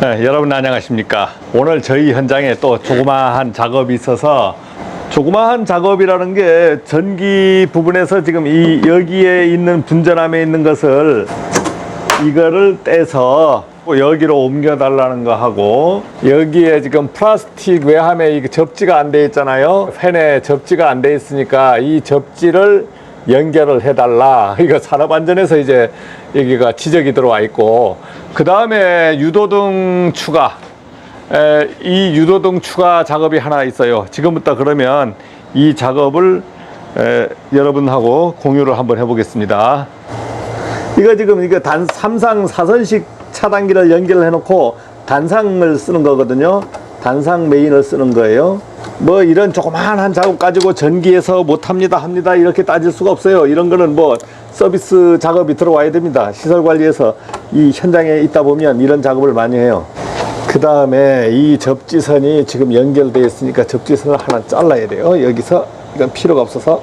네, 여러분 안녕하십니까. 오늘 저희 현장에 또 조그마한 작업이 있어서 조그마한 작업이라는 게 전기 부분에서 지금 이 여기에 있는 분전함에 있는 것을 이거를 떼서 여기로 옮겨 달라는 거 하고 여기에 지금 플라스틱 외함에 이 접지가 안 돼 있잖아요. 팬에 접지가 안 돼 있으니까 이 접지를 연결을 해달라. 이거 산업안전에서 이제 여기가 지적이 들어와 있고 그 다음에 유도등 추가. 에, 이 유도등 추가 작업이 하나 있어요. 지금부터 그러면 이 작업을 에, 여러분하고 공유를 한번 해보겠습니다. 이거 지금 이거 단 삼상 사선식 차단기를 연결해 놓고 단상을 쓰는 거거든요. 단상 메인을 쓰는 거예요. 뭐 이런 조그마한 작업 가지고 전기에서 못 합니다 합니다 이렇게 따질 수가 없어요. 이런 거는 뭐 서비스 작업이 들어와야 됩니다. 시설 관리에서 이 현장에 있다 보면 이런 작업을 많이 해요. 그 다음에 이 접지선이 지금 연결되어 있으니까 접지선을 하나 잘라야 돼요. 여기서 이건 필요가 없어서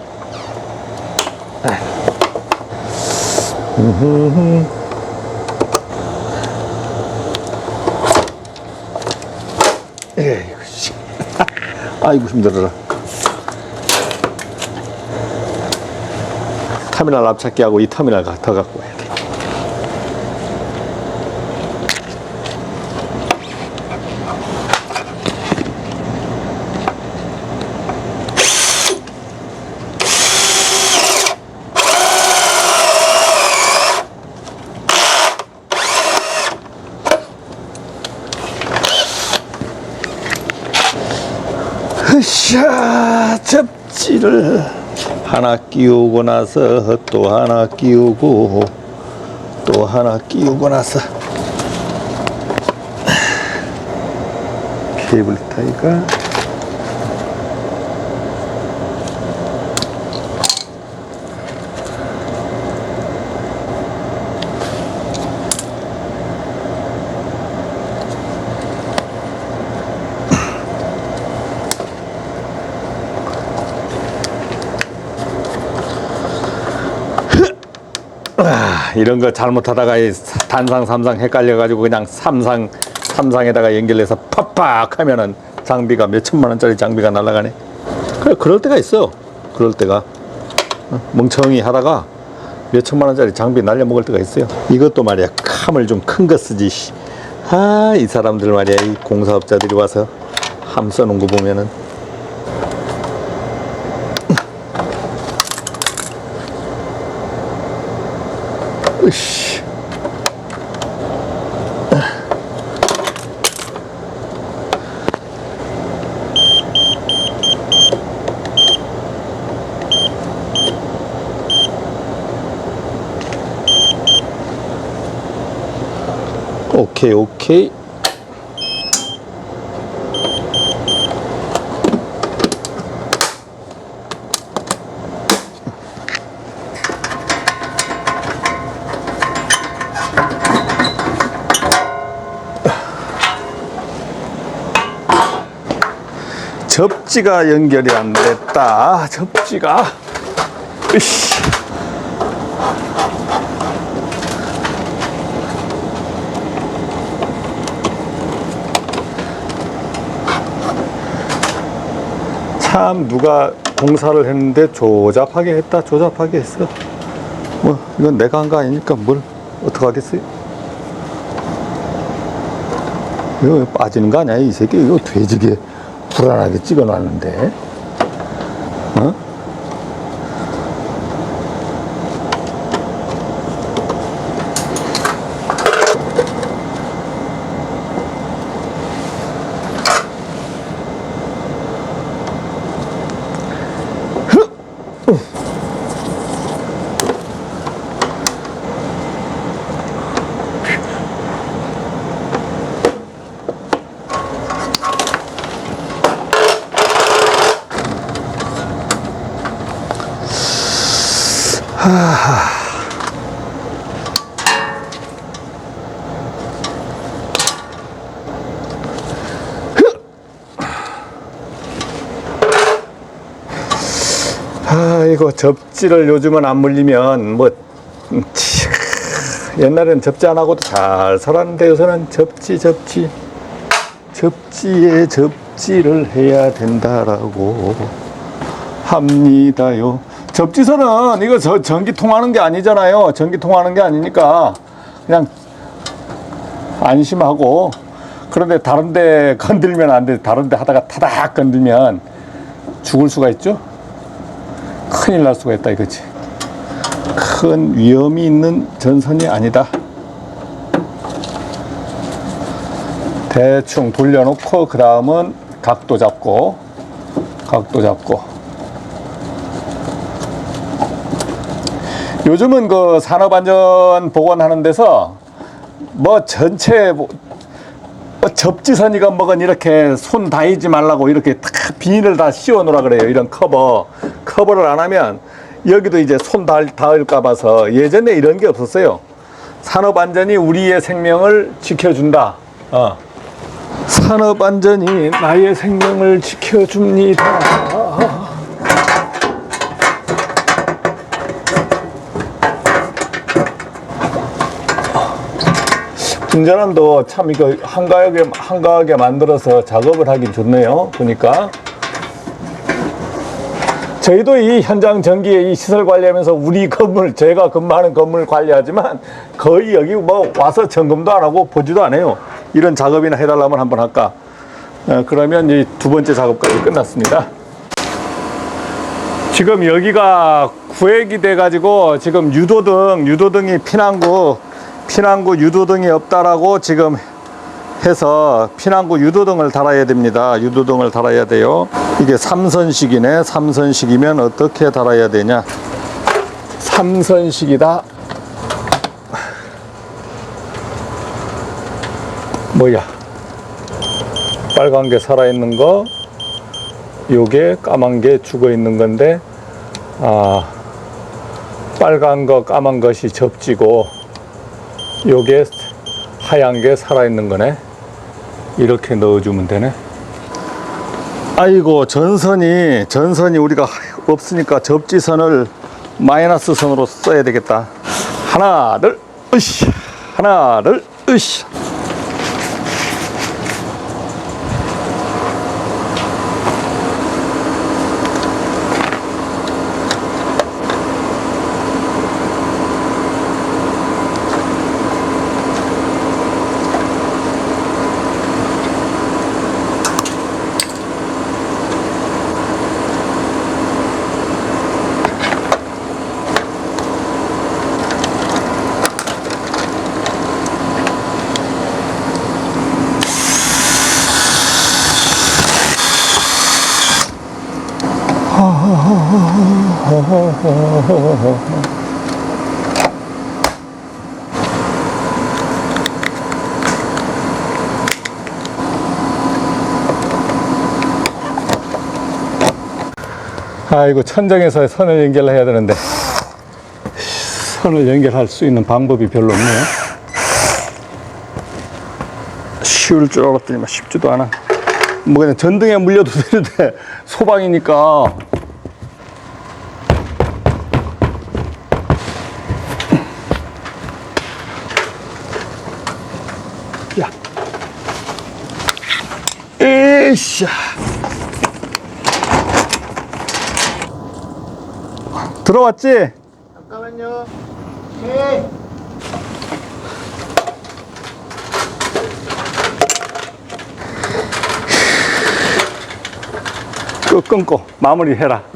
에이구, 씨. 아이고, 힘들어라. 터미널 앞찾기하고 이 터미널 가- 더 갖고 와야 돼. 으쌰, 접지를 하나 끼우고 나서 또 하나 끼우고 또 하나 끼우고 나서. 케이블 타이가 이런 거 잘못하다가 이 단상 삼상 헷갈려 가지고 그냥 삼상 삼상에다가 연결해서 팍팍 하면은 장비가 몇 천만 원짜리 장비가 날아가네. 그래 그럴 때가 있어. 그럴 때가 어, 멍청이 하다가 몇 천만 원짜리 장비 날려 먹을 때가 있어요. 이것도 말이야 캄을 좀 큰 거 쓰지. 씨. 아, 이 사람들 말이야 이 공사업자들이 와서 함 써놓은 거 보면은 으씨. 오케이 오케이 접지가 연결이 안 됐다. 접지가. 으씨. 참 누가 공사를 했는데 조잡하게 했다 조잡하게 했어. 뭐 이건 내가 한 거 아니니까 뭘 어떡하겠어요? 이거 빠지는 거 아니야 이 새끼? 이거 돼지게 불안하게 찍어놨는데 어? 아, 이거 접지를 요즘은 안 물리면 뭐 음, 치, 옛날에는 접지 안 하고도 잘 살았는데 요새는 접지 접지 접지에 접지를 해야 된다라고 합니다요. 접지선은 이거 저 전기 통하는 게 아니잖아요. 전기 통하는 게 아니니까 그냥 안심하고 그런데 다른데 건들면 안 돼. 다른데 하다가 타닥 건들면 죽을 수가 있죠. 큰일 날 수가 있다 이거지. 큰 위험이 있는 전선이 아니다. 대충 돌려놓고 그 다음은 각도 잡고 각도 잡고 요즘은 그 산업안전 보건하는 데서 뭐 전체 뭐 접지선이가 뭐건 이렇게 손 다이지 말라고 이렇게 탁 비닐을 다 씌워 놓으라 그래요. 이런 커버. 커버를 안 하면 여기도 이제 손 닿을, 닿을까 봐서 예전에 이런 게 없었어요. 산업 안전이 우리의 생명을 지켜준다. 어. 산업 안전이 나의 생명을 지켜줍니다. 운전함도 참 이거 한가하게 한가하게 만들어서 작업을 하긴 좋네요. 보니까 저희도 이 현장 전기의 이 시설 관리하면서 우리 건물 제가 근무하는 건물 관리하지만 거의 여기 뭐 와서 점검도 안 하고 보지도 안 해요. 이런 작업이나 해달라면 한번 할까. 어, 그러면 이 두 번째 작업까지 끝났습니다. 지금 여기가 구획이 돼가지고 지금 유도등 유도등이 피난구 피난구 유도등이 없다라고 지금 해서 피난구 유도등을 달아야 됩니다. 유도등을 달아야 돼요. 이게 삼선식이네. 삼선식이면 어떻게 달아야 되냐? 삼선식이다. 뭐야? 빨간 게 살아있는 거, 요게 까만 게 죽어 있는 건데, 아, 빨간 거, 까만 것이 접지고, 요게 하얀 게 살아있는 거네. 이렇게 넣어주면 되네. 아이고, 전선이, 전선이 우리가 없으니까 접지선을 마이너스 선으로 써야 되겠다. 하나, 둘, 으쌰. 하나, 둘, 으쌰. 아이고 천정에서 선을 연결해야 되는데 선을 연결할 수 있는 방법이 별로 없네요. 쉬울 줄 알았더니만 쉽지도 않아. 뭐 그냥 전등에 물려도 되는데 소방이니까 야. 에이씨. 들어왔지? 잠깐만요. 네. 끄 끊고 마무리 해라.